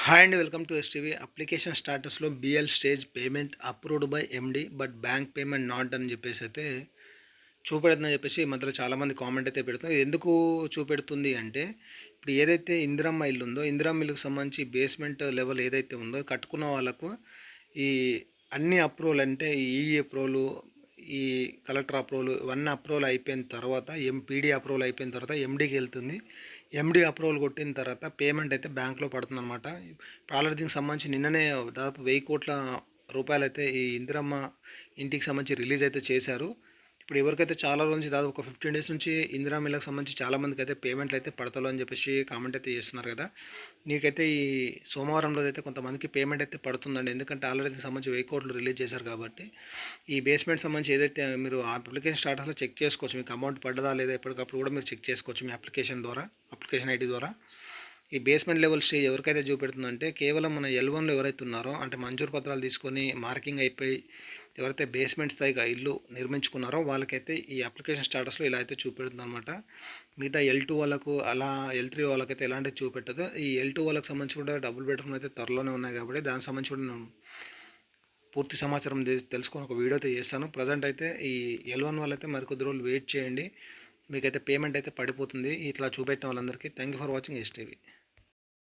Hi and welcome to STV application స్టాటస్లో BL stage payment approved by MD but bank payment not అని చెప్పేసి అయితే చూపెడుతుందని చెప్పేసి ఈ మధ్యలో చాలామంది కామెంట్ అయితే పెడుతుంది ఎందుకు చూపెడుతుంది అంటే ఇప్పుడు ఏదైతే ఇందిరమ్మ ఇల్లు ఉందో ఇందిరమ్మ ఇల్లుకు సంబంధించి బేస్మెంట్ లెవెల్ ఏదైతే ఉందో కట్టుకున్న వాళ్ళకు ఈ అన్ని అప్రూవల్ అంటే ఈ అప్రూవల్ ఈ కలెక్టర్ అప్రూవల్ ఇవన్నీ అప్రూవల్ అయిపోయిన తర్వాత ఎంపీడీ అప్రూవల్ అయిపోయిన తర్వాత ఎండీకి వెళ్తుంది. ఎండీ అప్రూవల్ కొట్టిన తర్వాత పేమెంట్ అయితే బ్యాంక్లో పడుతుంది అనమాట ఆల్రెడీ దీనికి సంబంధించి నిన్ననే దాదాపు వెయ్యి కోట్ల రూపాయలు అయితే ఈ ఇందిరమ్మ ఇంటికి సంబంధించి రిలీజ్ అయితే చేశారు. ఇప్పుడు ఎవరికైతే చాలా రోజు నుంచి దాదాపు ఒక ఫిఫ్టీన్ డేస్ నుంచి ఇందిరా మిల్లకు సంబంధించి చాలా మందికి అయితే పేమెంట్లు అయితే పడతాలో అని చెప్పేసి కామెంట్ అయితే చేస్తున్నారు కదా. నీకైతే ఈ సోమవారం రోజు అయితే కొంతమందికి పేమెంట్ అయితే పడుతుందండి. ఎందుకంటే ఆల్రెడీ సంబంధించి వెయ్యి కోట్లు రిలీజ్ చేశారు కాబట్టి. ఈ బేస్మెంట్ సంబంధించి ఏదైతే మీరు అప్లికేషన్ స్టాటస్లో చెక్ చేసుకోవచ్చు. మీకు అమౌంట్ పడ్డదా లేదా ఎప్పటికప్పుడు కూడా మీరు చెక్ చేసుకోవచ్చు మీ అప్లికేషన్ ద్వారా అప్లికేషన్ ఐడి ద్వారా. ఈ బేస్మెంట్ లెవెల్ స్టేజ్ ఎవరికైతే చూపెడుతుందంటే కేవలం మన ఎల్ వన్లో ఎవరైతే ఉన్నారో అంటే మంజూరు పత్రాలు తీసుకొని మార్కింగ్ అయిపోయి ఎవరైతే బేస్మెంట్ స్థాయిగా ఇల్లు నిర్మించుకున్నారో వాళ్ళకైతే ఈ అప్లికేషన్ స్టాటస్లో ఇలా అయితే చూపెడుతుంది అనమాట మిగతా ఎల్ టూ వాళ్ళకు అలా ఎల్ త్రీ వాళ్ళకైతే ఎలాంటి చూపెట్టదు. ఈ ఎల్ టూ వాళ్ళకి సంబంధించి కూడా డబుల్ బెడ్రూమ్ అయితే త్వరలోనే ఉన్నాయి కాబట్టి దానికి సంబంధించి కూడా నేను పూర్తి సమాచారం తెలుసుకొని ఒక వీడియో అయితే చేస్తాను. ప్రజెంట్ అయితే ఈ ఎల్ వన్ వాళ్ళైతే మరికొద్ది రోజులు వెయిట్ చేయండి. మీకైతే పేమెంట్ అయితే పడిపోతుంది. ఇట్లా చూపెట్టిన వాళ్ళందరికీ thank you for watching STV